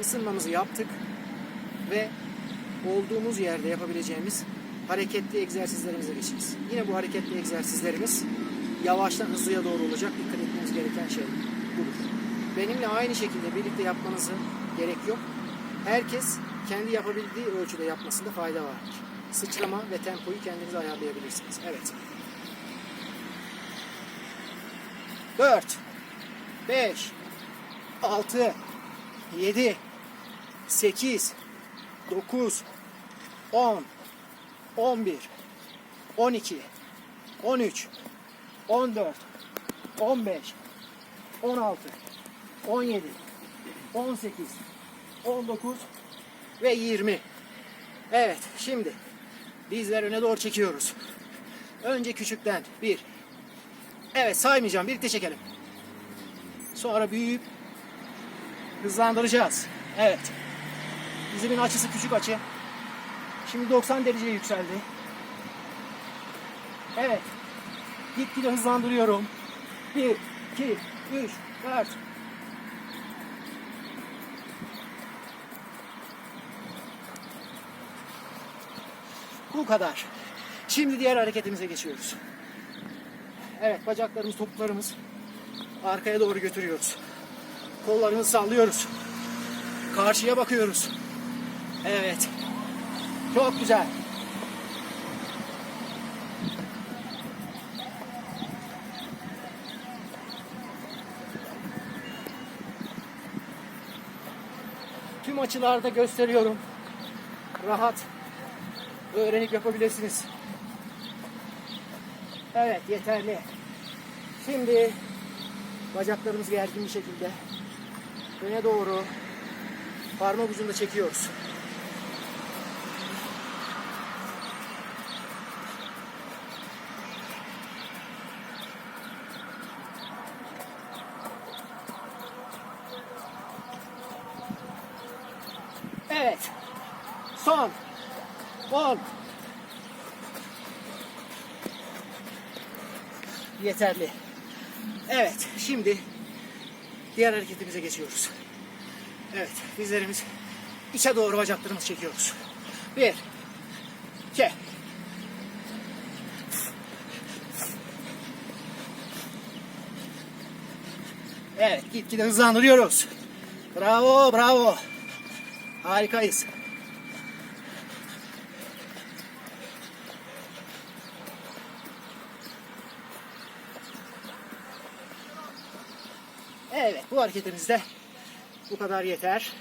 ısınmamızı yaptık ve olduğumuz yerde yapabileceğimiz hareketli egzersizlerimize geçeceğiz. Yine bu hareketli egzersizlerimiz yavaştan hızlıya doğru olacak. Dikkat etmemiz gereken şey budur. Benimle aynı şekilde birlikte yapmanızı gerek yok. Herkes kendi yapabildiği ölçüde yapmasında fayda vardır. Sıçrama ve tempoyu kendiniz ayarlayabilirsiniz. Evet. 4 5 6 7 8 9 10 11 12 13 14 15 16 17 18 19 ve 20 Evet şimdi dizler öne doğru çekiyoruz. Önce küçükten 1 Evet saymayacağım birlikte çekelim. Sonra büyüyüp hızlandıracağız. Evet. Dizimin açısı küçük açı. Şimdi 90 dereceye yükseldi. Evet. Gitgide hızlandırıyorum. 1, 2, 3, 4. Bu kadar. Şimdi diğer hareketimize geçiyoruz. Evet bacaklarımız, topuklarımız arkaya doğru götürüyoruz. Kollarımızı sallıyoruz. Karşıya bakıyoruz. Evet. Çok güzel. Tüm açılarda gösteriyorum. Rahat öğrenip yapabilirsiniz. Evet yeterli. Şimdi bacaklarımız gergin bir şekilde öne doğru parmak ucunda çekiyoruz. Evet. Son. 10. Yeterli. Evet, şimdi diğer hareketimize geçiyoruz. Evet, dizlerimiz içe doğru bacaklarımızı çekiyoruz. Bir, iki. Evet, gitgide hızlandırıyoruz. Bravo, bravo. Harikayız. Evet, bu hareketimizde bu kadar yeter.